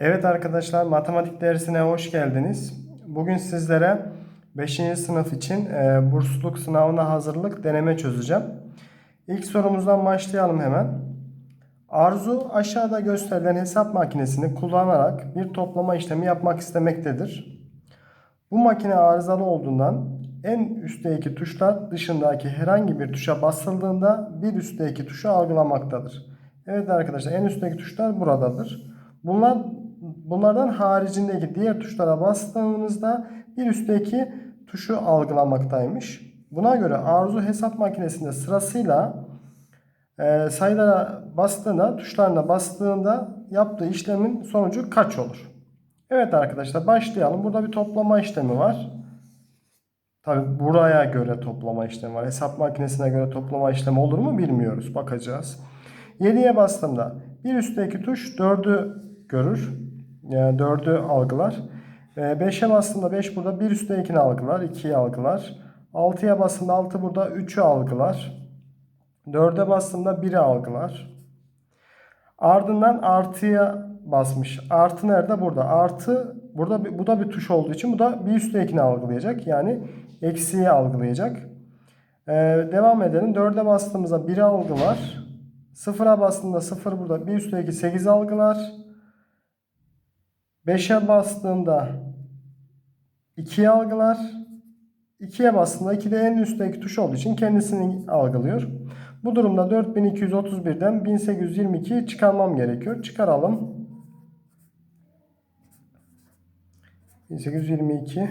Evet arkadaşlar matematik dersine hoş geldiniz. Bugün sizlere 5. sınıf için e, bursluluk sınavına hazırlık deneme çözeceğim. İlk sorumuzdan başlayalım hemen. Arzu aşağıda gösterilen hesap makinesini kullanarak bir toplama işlemi yapmak istemektedir. Bu makine arızalı olduğundan en üstteki tuşlar dışındaki herhangi bir tuşa basıldığında bir üstteki tuşu algılamaktadır. Evet arkadaşlar en üstteki tuşlar buradadır. Bunlar bunlardan haricindeki diğer tuşlara bastığımızda bir üstteki tuşu algılamaktaymış. Buna göre arzu hesap makinesinde sırasıyla e, sayılara bastığında, tuşlarına bastığında yaptığı işlemin sonucu kaç olur? Evet arkadaşlar başlayalım. Burada bir toplama işlemi var. Tabi buraya göre toplama işlemi var. Hesap makinesine göre toplama işlemi olur mu bilmiyoruz. Bakacağız. 7'ye bastığımda bir üstteki tuş 4'ü görür. Yani 4'ü algılar. 5'e bastığımda 5 burada bir üsttekini algılar. 2'yi algılar. 6'ya bastığımda 6 burada 3'ü algılar. 4'e bastığımda 1'i algılar. Ardından artıya basmış. Artı nerede? Burada. Artı burada bu da bir tuş olduğu için bu da bir üsttekini algılayacak. Yani eksiği algılayacak. Ee, devam edelim. 4'e bastığımızda 1'i algılar. 0'a bastığımda 0 burada bir üstteki 8 algılar. 5'e bastığımda 2'yi algılar. 2'ye bastığında 2 de en üstteki tuş olduğu için kendisini algılıyor. Bu durumda 4231'den 1822 çıkarmam gerekiyor. Çıkaralım. 1822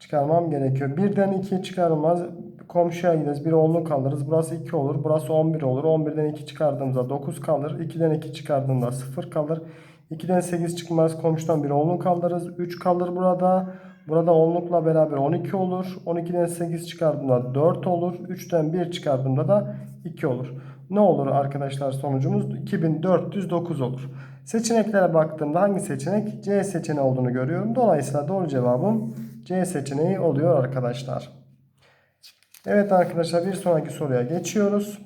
çıkarmam gerekiyor. Birden 2 çıkarılmaz. Komşuya gideriz. Bir onluk alırız. Burası 2 olur. Burası 11 olur. 11'den 2 çıkardığımızda 9 kalır. 2'den 2 çıkardığımda 0 kalır. 2'den 8 çıkmaz. Komşudan bir onluk alırız. 3 kalır burada. Burada onlukla beraber 12 olur. 12'den 8 çıkardığımda 4 olur. 3'ten 1 çıkardığımda da 2 olur. Ne olur arkadaşlar sonucumuz? 2409 olur. Seçeneklere baktığımda hangi seçenek C seçeneği olduğunu görüyorum. Dolayısıyla doğru cevabım C seçeneği oluyor arkadaşlar. Evet arkadaşlar bir sonraki soruya geçiyoruz.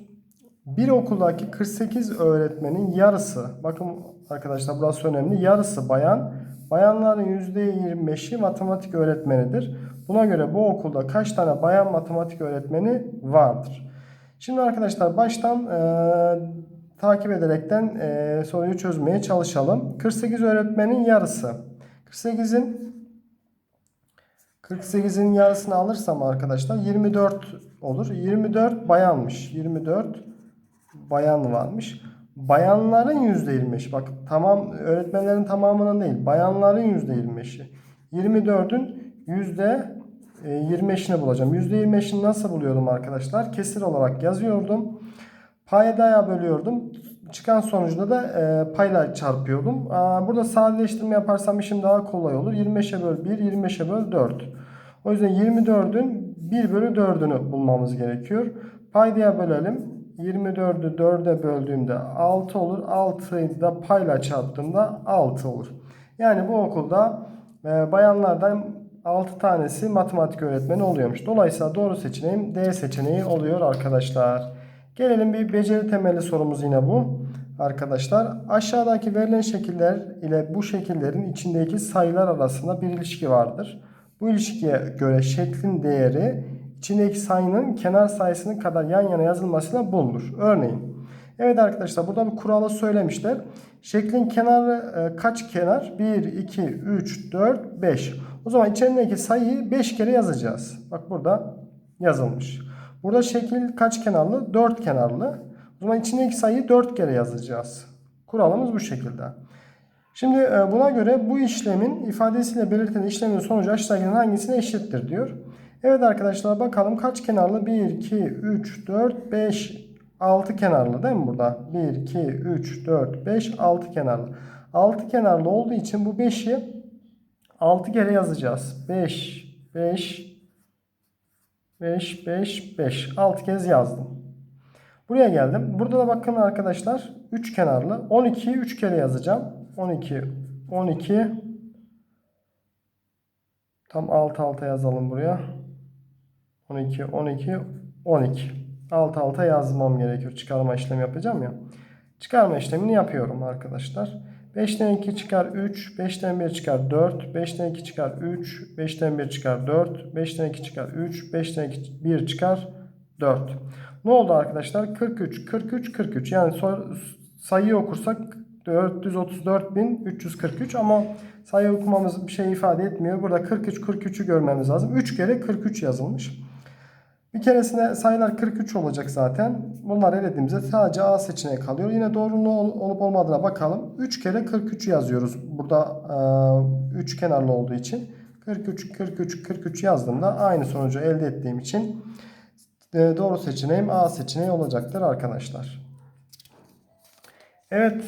Bir okuldaki 48 öğretmenin yarısı, bakın arkadaşlar burası önemli, yarısı bayan, bayanların %25'i matematik öğretmenidir. Buna göre bu okulda kaç tane bayan matematik öğretmeni vardır? Şimdi arkadaşlar baştan e, takip ederekten e, soruyu çözmeye çalışalım. 48 öğretmenin yarısı. 48'in 48'in yarısını alırsam arkadaşlar 24 olur. 24 bayanmış. 24 bayan varmış. Bayanların %25'i bak tamam öğretmenlerin tamamının değil. Bayanların %25'i. 24'ün %25'ini bulacağım. %25'ini nasıl buluyorum arkadaşlar? Kesir olarak yazıyordum. Paydaya bölüyordum. Çıkan sonucunda da e, payla çarpıyordum. Aa, burada sadeleştirme yaparsam işim daha kolay olur. 25'e böl 1, 25'e böl 4. O yüzden 24'ün 1 bölü 4'ünü bulmamız gerekiyor. Paydaya bölelim. 24'ü 4'e böldüğümde 6 olur. 6'yı da payla çarptığımda 6 olur. Yani bu okulda e, bayanlardan 6 tanesi matematik öğretmeni oluyormuş. Dolayısıyla doğru seçeneğim D seçeneği oluyor arkadaşlar. Gelelim bir beceri temelli sorumuz yine bu. Arkadaşlar aşağıdaki verilen şekiller ile bu şekillerin içindeki sayılar arasında bir ilişki vardır. Bu ilişkiye göre şeklin değeri içindeki sayının kenar sayısının kadar yan yana yazılmasıyla bulunur. Örneğin Evet arkadaşlar burada bir kuralı söylemişler. Şeklin kenarı e, kaç kenar? 1, 2, 3, 4, 5. O zaman içerideki sayıyı 5 kere yazacağız. Bak burada yazılmış. Burada şekil kaç kenarlı? 4 kenarlı. O zaman içindeki sayıyı 4 kere yazacağız. Kuralımız bu şekilde. Şimdi e, buna göre bu işlemin ifadesiyle belirtilen işlemin sonucu aşağıdakilerin hangisine eşittir diyor. Evet arkadaşlar bakalım kaç kenarlı? 1, 2, 3, 4, 5, 6 kenarlı değil mi burada? 1, 2, 3, 4, 5, 6 kenarlı. 6 kenarlı olduğu için bu 5'i 6 kere yazacağız. 5, 5, 5, 5, 5. 6 kez yazdım. Buraya geldim. Burada da bakın arkadaşlar 3 kenarlı. 12'yi 3 kere yazacağım. 12, 12. Tam alt alta yazalım buraya. 12, 12, 12. Alt alta yazmam gerekiyor. Çıkarma işlemi yapacağım ya. Çıkarma işlemini yapıyorum arkadaşlar. 5'ten 2 çıkar 3, 5'ten 1 çıkar 4, 5'ten 2 çıkar 3, 5'ten 1 çıkar 4, 5'ten 2 çıkar 3, 5'ten 2 1 çıkar 4. Ne oldu arkadaşlar? 43, 43, 43. Yani sayıyı okursak 434.343 ama sayı okumamız bir şey ifade etmiyor. Burada 43, 43'ü görmemiz lazım. 3 kere 43 yazılmış. Bir keresinde sayılar 43 olacak zaten. Bunlar elediğimizde sadece A seçeneği kalıyor. Yine doğruluğu olup olmadığına bakalım. 3 kere 43 yazıyoruz. Burada e, 3 kenarlı olduğu için. 43, 43, 43 yazdığımda aynı sonucu elde ettiğim için doğru seçeneğim A seçeneği olacaktır arkadaşlar. Evet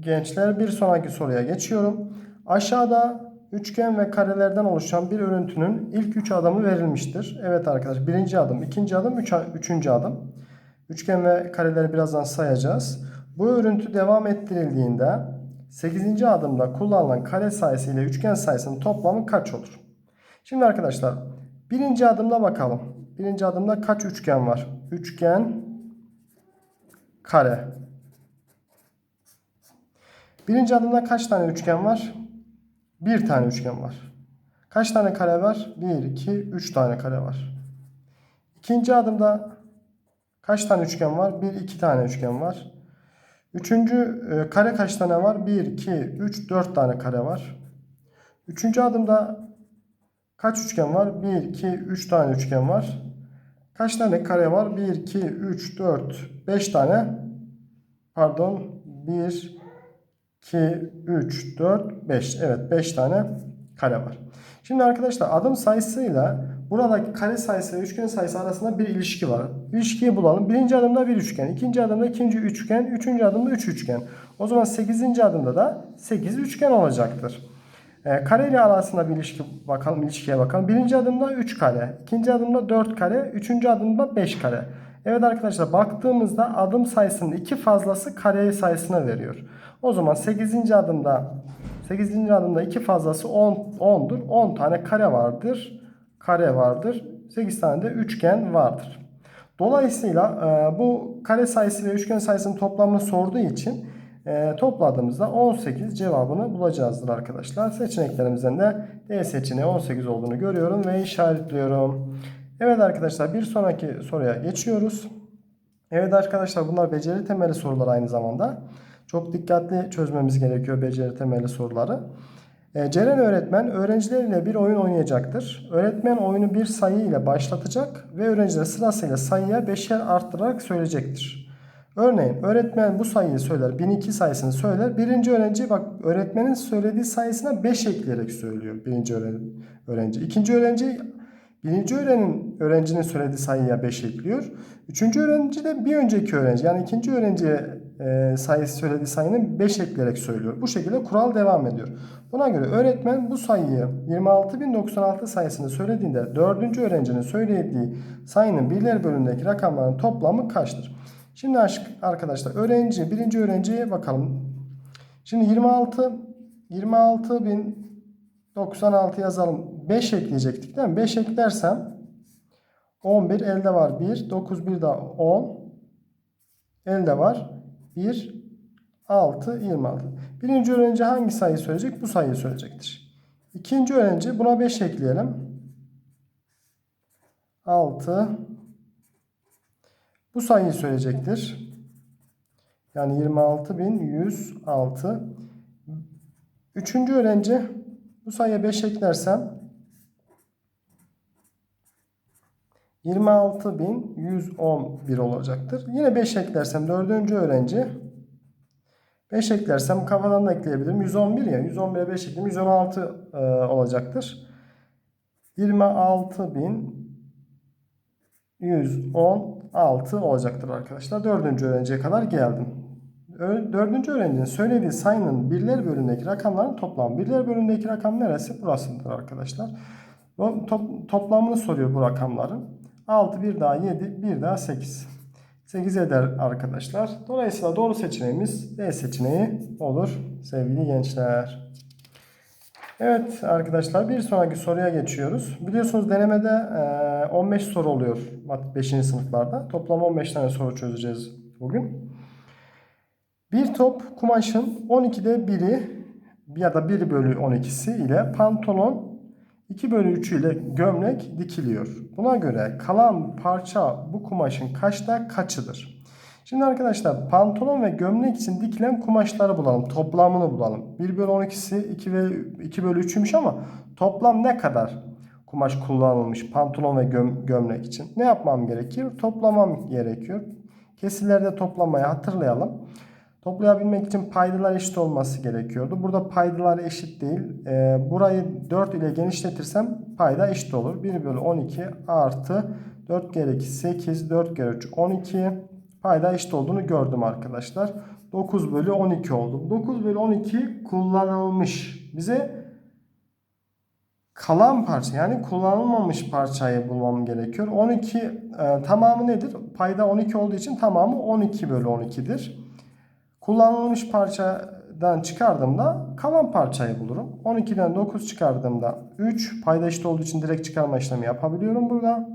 gençler bir sonraki soruya geçiyorum. Aşağıda üçgen ve karelerden oluşan bir örüntünün ilk üç adımı verilmiştir. Evet arkadaşlar birinci adım, ikinci adım, üç, üçüncü adım. Üçgen ve kareleri birazdan sayacağız. Bu örüntü devam ettirildiğinde 8. adımda kullanılan kare sayısı ile üçgen sayısının toplamı kaç olur? Şimdi arkadaşlar birinci adımda bakalım. Birinci adımda kaç üçgen var? Üçgen, kare. Birinci adımda kaç tane üçgen var? Bir tane üçgen var. Kaç tane kare var? 1, 2, 3 tane kare var. İkinci adımda kaç tane üçgen var? 1, 2 tane üçgen var. Üçüncü e, kare kaç tane var? 1, 2, 3, 4 tane kare var. Üçüncü adımda kaç üçgen var? 1, 2, 3 tane üçgen var. Kaç tane kare var? 1, 2, 3, 4, 5 tane. Pardon. 1, 2, 3, 4, 5. Evet 5 tane kare var. Şimdi arkadaşlar adım sayısıyla buradaki kare sayısı ve üçgen sayısı arasında bir ilişki var. İlişkiyi bulalım. Birinci adımda bir üçgen, ikinci adımda ikinci üçgen, üçüncü adımda üç üçgen. O zaman sekizinci adımda da sekiz üçgen olacaktır. E, kare ile arasında bir ilişki bakalım, ilişkiye bakalım. Birinci adımda 3 kare, ikinci adımda 4 kare, üçüncü adımda 5 kare. Evet arkadaşlar baktığımızda adım sayısının iki fazlası kare sayısına veriyor. O zaman 8. adımda 8. adımda iki fazlası 10 10'dur. 10 tane kare vardır. Kare vardır. 8 tane de üçgen vardır. Dolayısıyla e, bu kare sayısı ve üçgen sayısının toplamını sorduğu için e, topladığımızda 18 cevabını bulacağızdır arkadaşlar. Seçeneklerimizden de D seçeneği 18 olduğunu görüyorum ve işaretliyorum. Evet arkadaşlar bir sonraki soruya geçiyoruz. Evet arkadaşlar bunlar beceri temeli sorular aynı zamanda. Çok dikkatli çözmemiz gerekiyor beceri temelli soruları. E, Ceren öğretmen öğrencileriyle bir oyun oynayacaktır. Öğretmen oyunu bir sayı ile başlatacak ve öğrenciler sırasıyla sayıya beşer arttırarak söyleyecektir. Örneğin öğretmen bu sayıyı söyler, 1002 sayısını söyler. Birinci öğrenci bak öğretmenin söylediği sayısına 5 ekleyerek söylüyor birinci öğrenci. İkinci öğrenci Birinci öğrenin, öğrencinin söylediği sayıya 5 ekliyor. Üçüncü öğrenci de bir önceki öğrenci yani ikinci öğrenciye e, sayısı söylediği sayının 5 ekleyerek söylüyor. Bu şekilde kural devam ediyor. Buna göre öğretmen bu sayıyı 26.096 sayısını söylediğinde dördüncü öğrencinin söylediği sayının birler bölümündeki rakamların toplamı kaçtır? Şimdi arkadaşlar öğrenci birinci öğrenciye bakalım. Şimdi 26 26.096 yazalım. 5 ekleyecektik değil mi? 5 eklersem 11 elde var 1. 9 bir daha 10. Elde var 1. 6 26. Birinci öğrenci hangi sayıyı söyleyecek? Bu sayıyı söyleyecektir. İkinci öğrenci buna 5 ekleyelim. 6 bu sayıyı söyleyecektir. Yani 26.106. Üçüncü öğrenci bu sayıya 5 eklersem 26.111 olacaktır. Yine 5 eklersem 4. öğrenci 5 eklersem kafadan da ekleyebilirim. 111 ya. 111'e 5 ekledim. 116 e, olacaktır. 26.116 olacaktır arkadaşlar. 4. öğrenciye kadar geldim. 4. öğrencinin söylediği sayının birler bölümündeki rakamların toplamı. Birler bölümündeki rakam neresi? Burasıdır arkadaşlar. Top, toplamını soruyor bu rakamların. 6 bir daha 7 bir daha 8. 8 eder arkadaşlar. Dolayısıyla doğru seçeneğimiz D seçeneği olur sevgili gençler. Evet arkadaşlar bir sonraki soruya geçiyoruz. Biliyorsunuz denemede 15 soru oluyor 5. sınıflarda. Toplam 15 tane soru çözeceğiz bugün. Bir top kumaşın 12'de biri ya da 1 bölü 12'si ile pantolon 2 bölü 3 ile gömlek dikiliyor. Buna göre kalan parça bu kumaşın kaçta kaçıdır? Şimdi arkadaşlar pantolon ve gömlek için dikilen kumaşları bulalım. Toplamını bulalım. 1 bölü 12'si 2, ve 2 bölü 3'ümüş ama toplam ne kadar kumaş kullanılmış pantolon ve göm- gömlek için? Ne yapmam gerekiyor? Toplamam gerekiyor. Kesirlerde toplamayı hatırlayalım. Toplayabilmek için paydalar eşit olması gerekiyordu. Burada paydalar eşit değil. Ee, burayı 4 ile genişletirsem payda eşit olur. 1 bölü 12 artı 4 kere 2 8 4 kere 3 12 payda eşit olduğunu gördüm arkadaşlar. 9 bölü 12 oldu. 9 bölü 12 kullanılmış. Bize kalan parça yani kullanılmamış parçayı bulmam gerekiyor. 12 e, tamamı nedir? Payda 12 olduğu için tamamı 12 bölü 12'dir. Kullanılmış parçadan çıkardığımda kalan parçayı bulurum. 12'den 9 çıkardığımda 3 payda eşit olduğu için direkt çıkarma işlemi yapabiliyorum burada.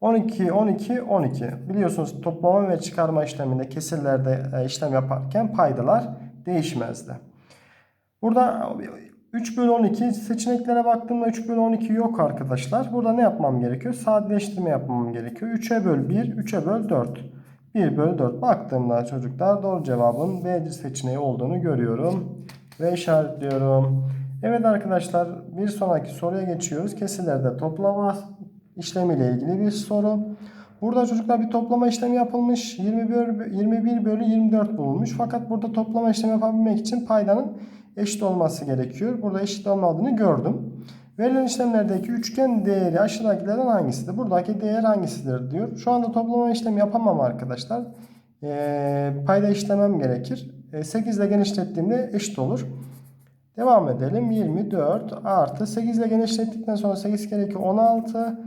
12, 12, 12. Biliyorsunuz toplama ve çıkarma işleminde kesirlerde e, işlem yaparken paydalar değişmezdi. Burada 3 bölü 12 seçeneklere baktığımda 3 bölü 12 yok arkadaşlar. Burada ne yapmam gerekiyor? Sadeleştirme yapmam gerekiyor. 3'e böl 1, 3'e böl 4. 1 bölü 4. Baktığımda çocuklar doğru cevabın B seçeneği olduğunu görüyorum. Ve işaretliyorum. Evet arkadaşlar bir sonraki soruya geçiyoruz. Kesirlerde toplama işlemiyle ilgili bir soru. Burada çocuklar bir toplama işlemi yapılmış. 21, 21 bölü 24 bulunmuş. Fakat burada toplama işlemi yapabilmek için paydanın eşit olması gerekiyor. Burada eşit olmadığını gördüm. Verilen işlemlerdeki üçgen değeri aşağıdakilerden hangisidir? Buradaki değer hangisidir diyor. Şu anda toplama işlemi yapamam arkadaşlar. Ee, payda işlemem gerekir. Ee, 8 ile genişlettiğimde eşit olur. Devam edelim. 24 artı 8 ile genişlettikten sonra 8 kere 2 16.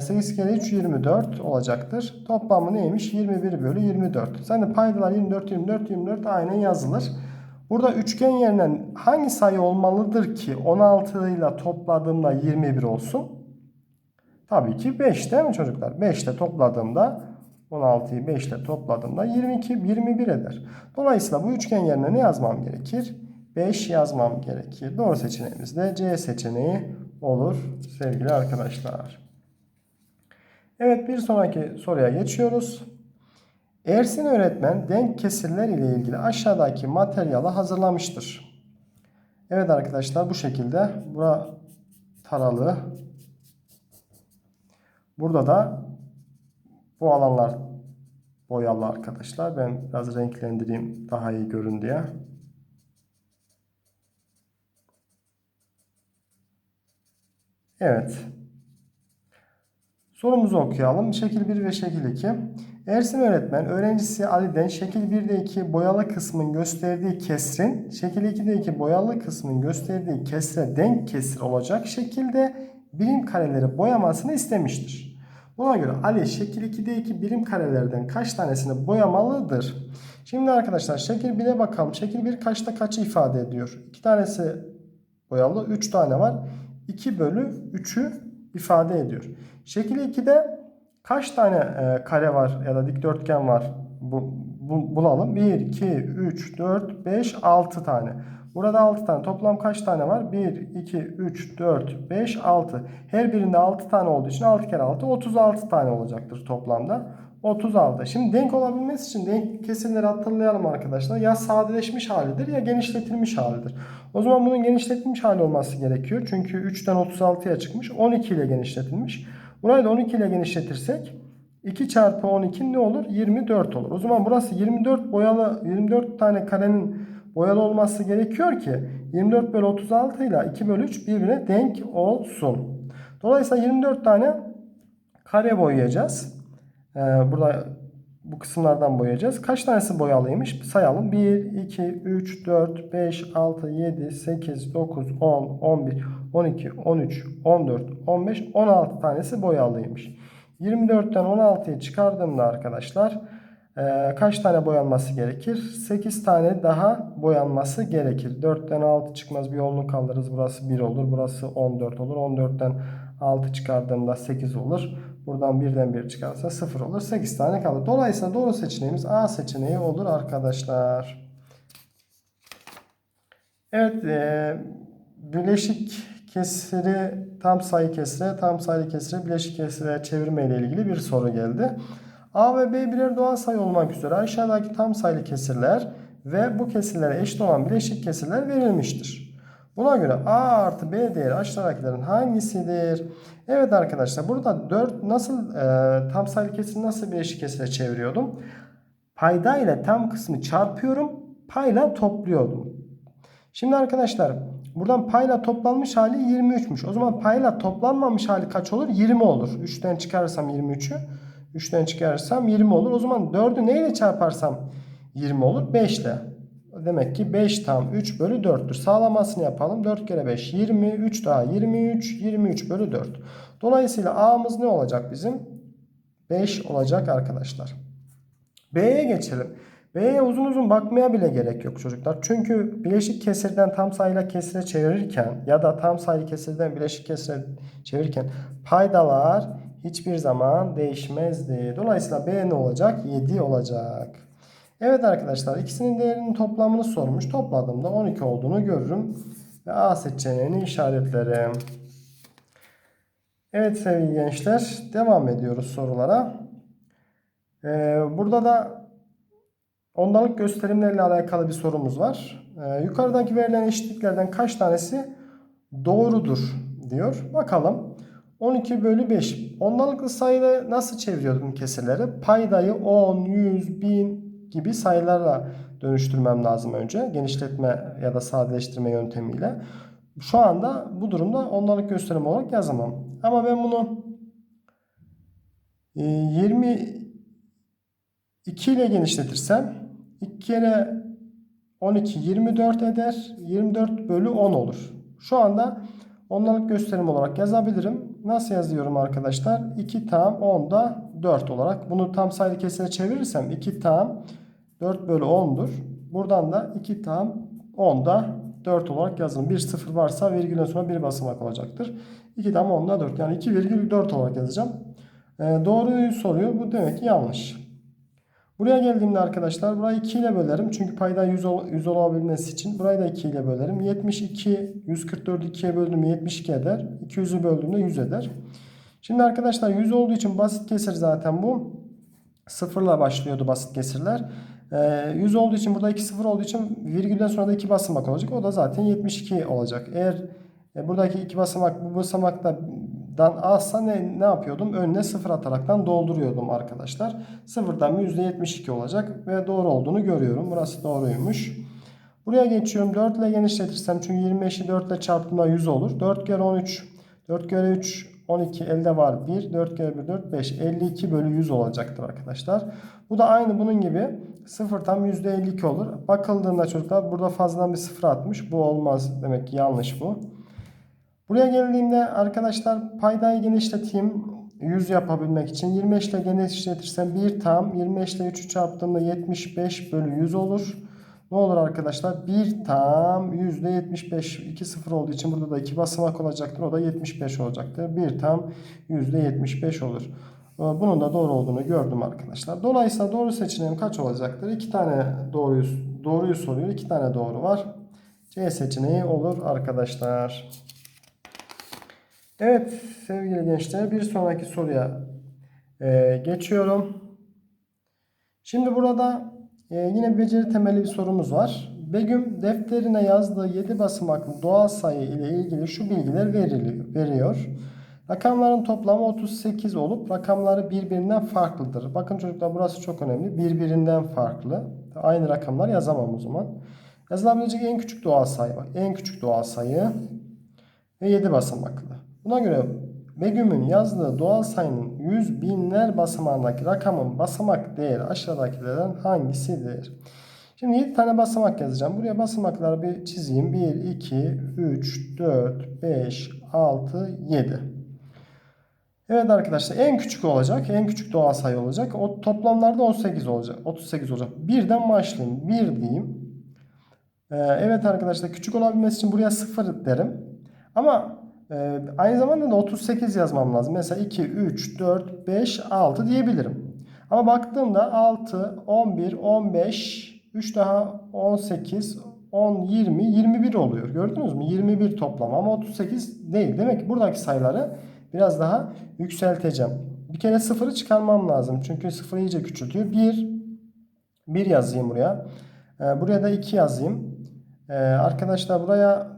8 kere 3 24 olacaktır. Toplamı neymiş? 21 bölü 24. Sen de paydalar 24 24 24 aynen yazılır. Burada üçgen yerine hangi sayı olmalıdır ki 16 ile topladığımda 21 olsun? Tabii ki 5 değil mi çocuklar? 5 ile topladığımda 16'yı 5 ile topladığımda 22 21 eder. Dolayısıyla bu üçgen yerine ne yazmam gerekir? 5 yazmam gerekir. Doğru seçeneğimiz de C seçeneği olur sevgili arkadaşlar. Evet bir sonraki soruya geçiyoruz. Ersin öğretmen denk kesirler ile ilgili aşağıdaki materyali hazırlamıştır. Evet arkadaşlar bu şekilde bura taralı. Burada da bu alanlar boyalı arkadaşlar. Ben biraz renklendireyim daha iyi görün diye. Evet. Sorumuzu okuyalım. Şekil 1 ve şekil 2. Ersin öğretmen öğrencisi Ali'den şekil 1'deki boyalı kısmın gösterdiği kesrin şekil 2'deki boyalı kısmın gösterdiği kesre denk kesir olacak şekilde birim kareleri boyamasını istemiştir. Buna göre Ali şekil 2'deki birim karelerden kaç tanesini boyamalıdır? Şimdi arkadaşlar şekil 1'e bakalım. Şekil 1 kaçta kaçı ifade ediyor? 2 tanesi boyalı 3 tane var. 2 bölü 3'ü ifade ediyor. Şekil 2'de kaç tane e, kare var ya da dikdörtgen var bu, bu, bulalım. 1, 2, 3, 4, 5, 6 tane. Burada 6 tane. Toplam kaç tane var? 1, 2, 3, 4, 5, 6. Her birinde 6 tane olduğu için 6 kere 6 36 tane olacaktır toplamda. 36. Şimdi denk olabilmesi için denk kesimleri hatırlayalım arkadaşlar. Ya sadeleşmiş halidir ya genişletilmiş halidir. O zaman bunun genişletilmiş hali olması gerekiyor. Çünkü 3'ten 36'ya çıkmış. 12 ile genişletilmiş. Burayı da 12 ile genişletirsek 2 çarpı 12 ne olur? 24 olur. O zaman burası 24 boyalı 24 tane karenin boyalı olması gerekiyor ki 24 bölü 36 ile 2 bölü 3 birbirine denk olsun. Dolayısıyla 24 tane kare boyayacağız. Ee, burada bu kısımlardan boyayacağız. Kaç tanesi boyalıymış? Sayalım. 1, 2, 3, 4, 5, 6, 7, 8, 9, 10, 11, 12, 13, 14, 15, 16 tanesi boyalıymış. 24'ten 16'yı çıkardığımda arkadaşlar e, kaç tane boyanması gerekir? 8 tane daha boyanması gerekir. 4'ten 6 çıkmaz bir yolunu kaldırırız. Burası 1 olur. Burası 14 olur. 14'ten 6 çıkardığımda 8 olur. Buradan birden bir çıkarsa 0 olur. 8 tane kaldı. Dolayısıyla doğru seçeneğimiz A seçeneği olur arkadaşlar. Evet. E, bileşik kesiri tam sayı kesire, tam sayı kesire, bileşik kesire çevirme ile ilgili bir soru geldi. A ve B birer doğal sayı olmak üzere aşağıdaki tam sayılı kesirler ve bu kesirlere eşit olan bileşik kesirler verilmiştir. Buna göre A artı B değeri aşağıdakilerin hangisidir? Evet arkadaşlar burada 4 nasıl e, tam sayılı kesiri nasıl bileşik kesire çeviriyordum? Payda ile tam kısmı çarpıyorum. Payla topluyordum. Şimdi arkadaşlar buradan payla toplanmış hali 23'müş. O zaman payla toplanmamış hali kaç olur? 20 olur. 3'ten çıkarırsam 23'ü. 3'ten çıkarırsam 20 olur. O zaman 4'ü neyle çarparsam 20 olur? 5 ile. Demek ki 5 tam 3 bölü 4'tür. Sağlamasını yapalım. 4 kere 5 20. 3 daha 23. 23 bölü 4. Dolayısıyla A'mız ne olacak bizim? 5 olacak arkadaşlar. B'ye geçelim. B'ye uzun uzun bakmaya bile gerek yok çocuklar. Çünkü bileşik kesirden tam sayıyla kesire çevirirken ya da tam sayılı kesirden bileşik kesire çevirirken paydalar hiçbir zaman değişmezdi. Dolayısıyla B ne olacak? 7 olacak. Evet arkadaşlar ikisinin değerinin toplamını sormuş. Topladığımda 12 olduğunu görürüm. Ve A seçeneğini işaretlerim. Evet sevgili gençler devam ediyoruz sorulara. Ee, burada da ondalık gösterimlerle alakalı bir sorumuz var. Ee, yukarıdaki verilen eşitliklerden kaç tanesi doğrudur diyor. Bakalım. 12 bölü 5. Ondalıklı sayıda nasıl çeviriyordum kesirleri? Paydayı 10, 100, 1000 gibi sayılarla dönüştürmem lazım önce. Genişletme ya da sadeleştirme yöntemiyle. Şu anda bu durumda ondalık gösterim olarak yazamam. Ama ben bunu 22 ile genişletirsem 2 kere 12 24 eder. 24 bölü 10 olur. Şu anda ondalık gösterim olarak yazabilirim. Nasıl yazıyorum arkadaşlar? 2 tam 10'da 4 olarak. Bunu tam sayılı kesire çevirirsem 2 tam 4 bölü 10'dur. Buradan da 2 tam 10'da 4 olarak yazın. Bir sıfır varsa virgülden sonra bir basamak olacaktır. 2 tam 10'da 4. Yani 2,4 olarak yazacağım. Ee, doğruyu soruyor. Bu demek ki yanlış. Buraya geldiğimde arkadaşlar burayı 2 ile bölerim. Çünkü payda 100, ol, 100 olabilmesi için. Burayı da 2 ile bölerim. 72, 144'ü 2'ye böldüğümde 72 eder. 200'ü böldüğümde 100 eder. Şimdi arkadaşlar 100 olduğu için basit kesir zaten bu. Sıfırla başlıyordu basit kesirler. 100 olduğu için burada 2 sıfır olduğu için virgülden sonra da 2 basamak olacak. O da zaten 72 olacak. Eğer e, buradaki 2 basamak bu basamaktan azsa ne, ne yapıyordum? Önüne sıfır ataraktan dolduruyordum arkadaşlar. Sıfırdan %72 olacak ve doğru olduğunu görüyorum. Burası doğruymuş. Buraya geçiyorum. 4 ile genişletirsem çünkü 25'i 4 ile çarptığımda 100 olur. 4 kere 13 4 kere 3 12 elde var 1. 4 kere 1 4 5. 52 bölü 100 olacaktır arkadaşlar. Bu da aynı bunun gibi 0 tam %52 olur. Bakıldığında çocuklar burada fazladan bir 0 atmış. Bu olmaz. Demek ki yanlış bu. Buraya geldiğimde arkadaşlar paydayı genişleteyim. 100 yapabilmek için 25 ile genişletirsem 1 tam 25 ile 3'ü çarptığımda 75 bölü 100 olur. Ne olur arkadaşlar? 1 tam %75 2 sıfır olduğu için burada da 2 basamak olacaktır. O da 75 olacaktır. 1 tam %75 olur. Bunun da doğru olduğunu gördüm arkadaşlar. Dolayısıyla doğru seçeneğim kaç olacaktır? 2 tane doğruyu, doğruyu soruyor. 2 tane doğru var. C seçeneği olur arkadaşlar. Evet sevgili gençler bir sonraki soruya e, geçiyorum. Şimdi burada e, yine beceri temeli bir sorumuz var. Begüm defterine yazdığı 7 basamaklı doğal sayı ile ilgili şu bilgiler veriliyor, veriyor. Rakamların toplamı 38 olup rakamları birbirinden farklıdır. Bakın çocuklar burası çok önemli. Birbirinden farklı. Aynı rakamlar yazamam o zaman. Yazılabilecek en küçük doğal sayı. En küçük doğal sayı ve 7 basamaklı. Buna göre Begüm'ün yazdığı doğal sayının yüz binler basamağındaki rakamın basamak değeri aşağıdakilerden hangisidir? Şimdi 7 tane basamak yazacağım. Buraya basamakları bir çizeyim. 1, 2, 3, 4, 5, 6, 7. Evet arkadaşlar en küçük olacak. En küçük doğal sayı olacak. O toplamlarda 18 olacak. 38 olacak. Birden başlayayım. 1 diyeyim. Ee, evet arkadaşlar küçük olabilmesi için buraya 0 derim. Ama Ee, aynı zamanda da 38 yazmam lazım. Mesela 2, 3, 4, 5, 6 diyebilirim. Ama baktığımda 6, 11, 15, 3 daha 18, 10, 20, 21 oluyor. Gördünüz mü? 21 toplam ama 38 değil. Demek ki buradaki sayıları biraz daha yükselteceğim. Bir kere sıfırı çıkarmam lazım. Çünkü sıfır iyice küçültüyor. 1, 1 yazayım buraya. Ee, buraya da 2 yazayım. Ee, arkadaşlar buraya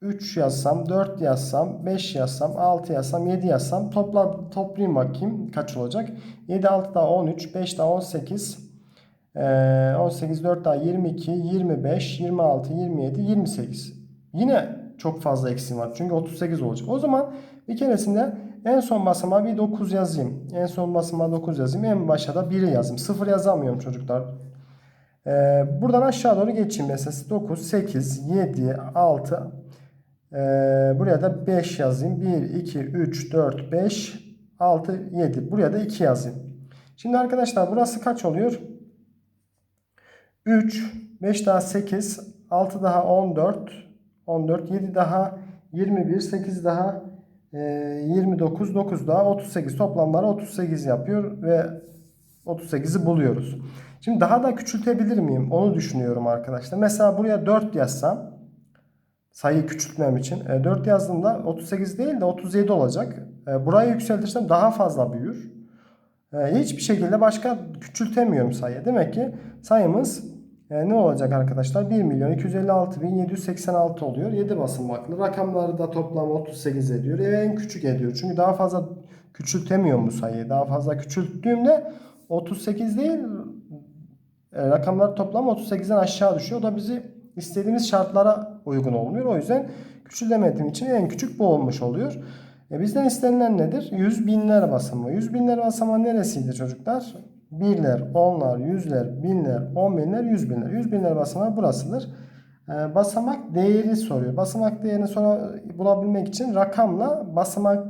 3 yazsam, 4 yazsam, 5 yazsam, 6 yazsam, 7 yazsam topla, toplayayım bakayım kaç olacak. 7, 6 daha 13, 5 daha 18, ee, 18, 4 daha 22, 25, 26, 27, 28. Yine çok fazla eksiğim var. Çünkü 38 olacak. O zaman bir keresinde en son basamağa bir 9 yazayım. En son basamağa 9 yazayım. En başa da 1'i yazayım. 0 yazamıyorum çocuklar. Ee, buradan aşağı doğru geçeyim mesela 9, 8, 7, 6, ee, buraya da 5 yazayım. 1, 2, 3, 4, 5, 6, 7. Buraya da 2 yazayım. Şimdi arkadaşlar burası kaç oluyor? 3, 5 daha 8, 6 daha 14, 14, 7 daha 21, 8 daha e, 29, 9 daha 38. Toplamları 38 yapıyor ve 38'i buluyoruz. Şimdi daha da küçültebilir miyim? Onu düşünüyorum arkadaşlar. Mesela buraya 4 yazsam sayıyı küçültmem için. E, 4 yazdığımda 38 değil de 37 olacak. E, burayı yükseltirsem daha fazla büyür. E, hiçbir şekilde başka küçültemiyorum sayıyı. Demek ki sayımız e, ne olacak arkadaşlar? 1 milyon 256 bin 786 oluyor. 7 basamaklı. Rakamları da toplam 38 ediyor. E, en küçük ediyor. Çünkü daha fazla küçültemiyorum bu sayıyı. Daha fazla küçülttüğümde 38 değil e, rakamlar toplam 38'den aşağı düşüyor. O da bizi istediğimiz şartlara uygun olmuyor. O yüzden küçülemediğim için en küçük bu olmuş oluyor. E bizden istenilen nedir? Yüz binler basamağı. Yüz binler basamağı neresiydi çocuklar? Birler, onlar, yüzler, binler, on binler, yüz binler. Yüz binler basamağı burasıdır. E, basamak değeri soruyor. Basamak değerini sonra bulabilmek için rakamla basamak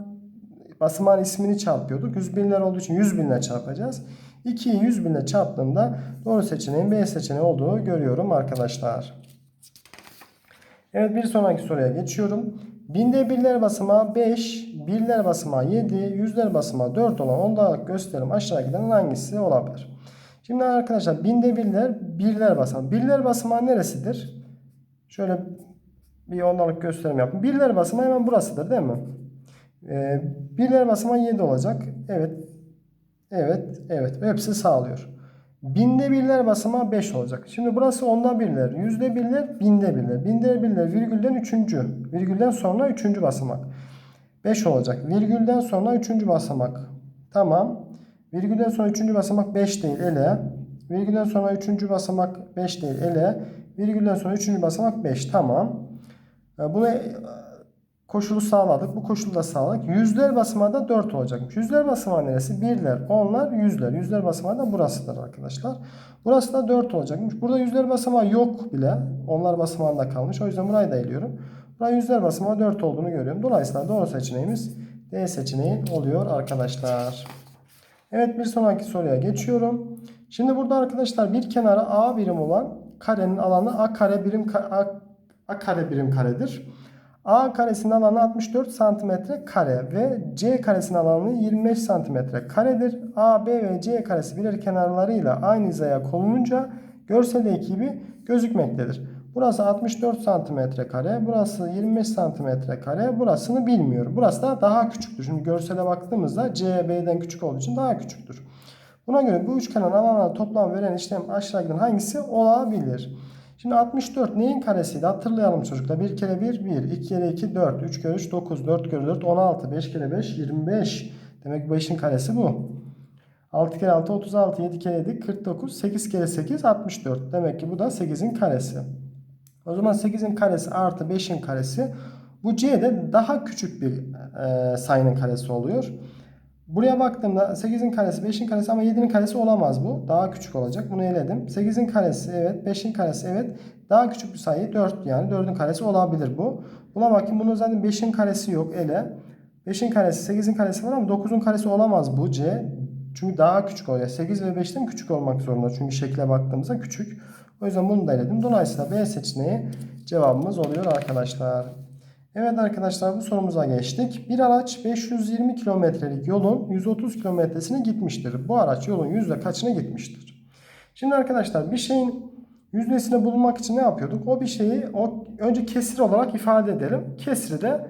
basamağın ismini çarpıyorduk. Yüz binler olduğu için yüz binle çarpacağız. 2'yi 100 binle çarptığımda doğru seçeneğin B seçeneği olduğunu görüyorum arkadaşlar. Evet bir sonraki soruya geçiyorum. Binde birler basamağı 5, birler basamağı 7, yüzler basamağı 4 olan ondalık gösterim aşağı giden hangisi olabilir? Şimdi arkadaşlar binde birler, birler basamağı. Birler basamağı neresidir? Şöyle bir ondalık gösterim yapın. Birler basamağı hemen burasıdır değil mi? Ee, birler basamağı 7 olacak. Evet. Evet. Evet. Hepsi sağlıyor. Binde birler basamağı 5 olacak. Şimdi burası onda birler, yüzde birler, binde birler. Binde birler virgülden üçüncü. Virgülden sonra üçüncü basamak. 5 olacak. Virgülden sonra üçüncü basamak. Tamam. Virgülden sonra üçüncü basamak 5 değil ele. Virgülden sonra üçüncü basamak 5 değil ele. Virgülden sonra üçüncü basamak 5. Tamam. Bunu koşulu sağladık. Bu koşulu da sağladık. Yüzler basamağı da 4 olacakmış. Yüzler basamağı neresi? Birler, onlar, yüzler. Yüzler basamağı da burasıdır arkadaşlar. Burası da 4 olacakmış. Burada yüzler basamağı yok bile. Onlar basamağında kalmış. O yüzden burayı da eliyorum. Buraya yüzler basamağı 4 olduğunu görüyorum. Dolayısıyla doğru seçeneğimiz D seçeneği oluyor arkadaşlar. Evet bir sonraki soruya geçiyorum. Şimdi burada arkadaşlar bir kenara A birim olan karenin alanı A kare birim A, A kare birim karedir. A karesinin alanı 64 santimetre kare ve C karesinin alanı 25 santimetre karedir. A, B ve C karesi birer kenarlarıyla aynı hizaya konulunca görseldeki gibi gözükmektedir. Burası 64 santimetre kare, burası 25 santimetre kare, burasını bilmiyorum. Burası da daha küçüktür. Şimdi görsele baktığımızda C, B'den küçük olduğu için daha küçüktür. Buna göre bu üçgenin alanına toplam veren işlem aşağıdakilerden hangisi olabilir? Şimdi 64 neyin karesiydi? Hatırlayalım çocuklar. 1 kere 1 1, 2 kere 2 4, 3 kere 3 9, 4 kere 4 16, 5 kere 5 25. Demek ki 5'in karesi bu. 6 kere 6 36, 7 kere 7 49, 8 kere 8 64. Demek ki bu da 8'in karesi. O zaman 8'in karesi artı 5'in karesi. Bu C'de daha küçük bir e, sayının karesi oluyor. Buraya baktığımda 8'in karesi 5'in karesi ama 7'nin karesi olamaz bu. Daha küçük olacak. Bunu eledim. 8'in karesi evet. 5'in karesi evet. Daha küçük bir sayı 4 yani 4'ün karesi olabilir bu. Buna bakayım. Bunun zaten 5'in karesi yok ele. 5'in karesi 8'in karesi var ama 9'un karesi olamaz bu C. Çünkü daha küçük oluyor. 8 ve 5'ten küçük olmak zorunda. Çünkü şekle baktığımızda küçük. O yüzden bunu da eledim. Dolayısıyla B seçeneği cevabımız oluyor arkadaşlar. Evet arkadaşlar bu sorumuza geçtik. Bir araç 520 kilometrelik yolun 130 kilometresini gitmiştir. Bu araç yolun yüzde kaçını gitmiştir? Şimdi arkadaşlar bir şeyin yüzdesini bulmak için ne yapıyorduk? O bir şeyi o önce kesir olarak ifade edelim. Kesri de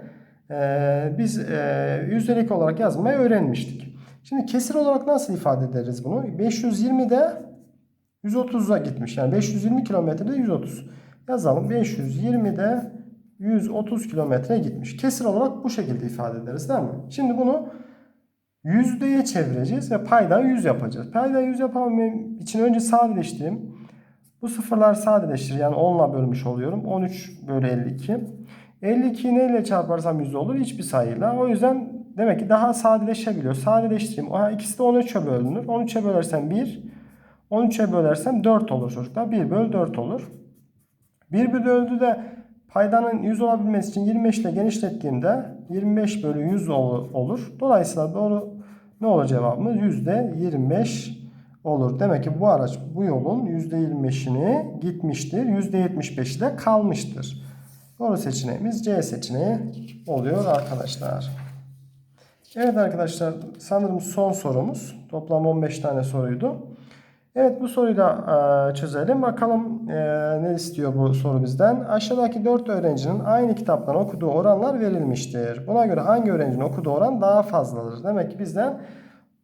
e, biz e, yüzdelik olarak yazmayı öğrenmiştik. Şimdi kesir olarak nasıl ifade ederiz bunu? 520'de 130'a gitmiş. Yani 520 kilometrede 130. Yazalım. 520'de 130 kilometre gitmiş. Kesir olarak bu şekilde ifade ederiz değil mi? Şimdi bunu yüzdeye çevireceğiz ve payda 100 yapacağız. Payda 100 yapabilmem için önce sadeleştireyim. Bu sıfırlar sadeleştir. Yani 10 ile bölmüş oluyorum. 13 bölü 52. 52'yi neyle çarparsam 100 olur? Hiçbir sayıyla. O yüzden demek ki daha sadeleşebiliyor. Sadeleştireyim. Aha, ikisi de 13'e bölünür. 13'e bölersem 1. 13'e bölersem 4 olur çocuklar. 1 bölü 4 olur. 1 bölü 4'ü de paydanın 100 olabilmesi için 25 ile genişlettiğimde 25 bölü 100 ol- olur. Dolayısıyla doğru ne olur cevabımız? %25 olur. Demek ki bu araç bu yolun %25'ini gitmiştir. %75'i de kalmıştır. Doğru seçeneğimiz C seçeneği oluyor arkadaşlar. Evet arkadaşlar sanırım son sorumuz. Toplam 15 tane soruydu. Evet bu soruyu da e, çözelim. Bakalım e, ne istiyor bu soru bizden. Aşağıdaki 4 öğrencinin aynı kitaptan okuduğu oranlar verilmiştir. Buna göre hangi öğrencinin okuduğu oran daha fazladır? Demek ki bizden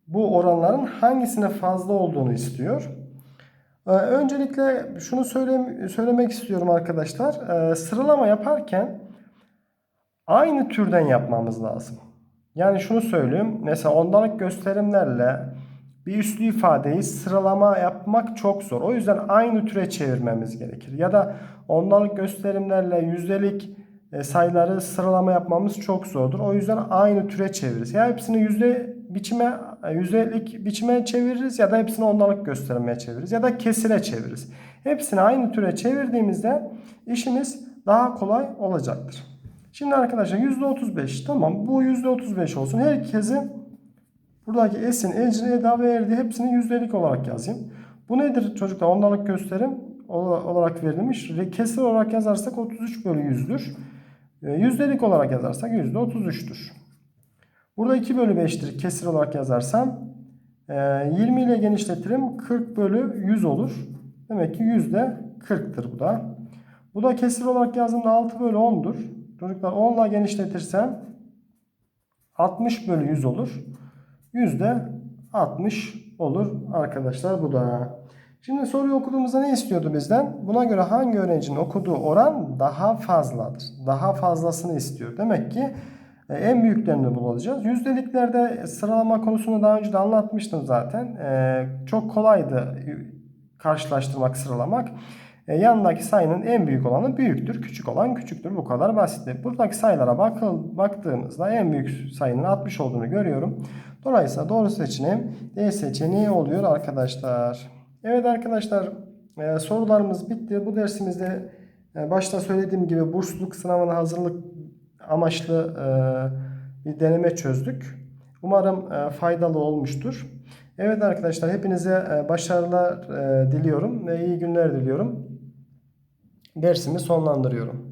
bu oranların hangisine fazla olduğunu istiyor. E, öncelikle şunu söyle, söylemek istiyorum arkadaşlar. E, sıralama yaparken aynı türden yapmamız lazım. Yani şunu söyleyeyim. Mesela ondalık gösterimlerle bir üslü ifadeyi sıralama yapmak çok zor. O yüzden aynı türe çevirmemiz gerekir. Ya da ondalık gösterimlerle yüzdelik e, sayıları sıralama yapmamız çok zordur. O yüzden aynı türe çeviririz. Ya hepsini yüzde biçime, e, yüzdelik biçime çeviririz ya da hepsini ondalık göstermeye çeviririz ya da kesire çeviririz. Hepsini aynı türe çevirdiğimizde işimiz daha kolay olacaktır. Şimdi arkadaşlar %35 tamam bu %35 olsun. Herkesi buradaki S'in, Ecrin, Eda ve Erdi hepsini yüzdelik olarak yazayım. Bu nedir çocuklar? Ondalık gösterim olarak verilmiş. Kesir olarak yazarsak 33 bölü 100'dür. E, Yüzdelik olarak yazarsak %33'tür. Burada 2 bölü 5'tir. Kesir olarak yazarsam e, 20 ile genişletirim. 40 bölü 100 olur. Demek ki yüzde 40'tır bu da. Bu da kesir olarak yazdığımda 6 bölü 10'dur. Çocuklar 10 ile genişletirsem 60 bölü 100 olur. Yüzde 60 olur arkadaşlar bu da. Şimdi soruyu okuduğumuzda ne istiyordu bizden? Buna göre hangi öğrencinin okuduğu oran daha fazladır? Daha fazlasını istiyor. Demek ki e, en büyüklerini bulacağız. Yüzdeliklerde sıralama konusunu daha önce de anlatmıştım zaten. E, Çok kolaydı karşılaştırmak, sıralamak. E, yanındaki sayının en büyük olanı büyüktür, küçük olan küçüktür. Bu kadar basit. Buradaki sayılara bakıl, baktığımızda en büyük sayının 60 olduğunu görüyorum. Dolayısıyla doğru seçeneğim D seçeneği oluyor arkadaşlar. Evet arkadaşlar e, sorularımız bitti. Bu dersimizde e, başta söylediğim gibi bursluluk sınavına hazırlık amaçlı e, bir deneme çözdük. Umarım faydalı olmuştur. Evet arkadaşlar hepinize başarılar diliyorum ve iyi günler diliyorum. Dersimi sonlandırıyorum.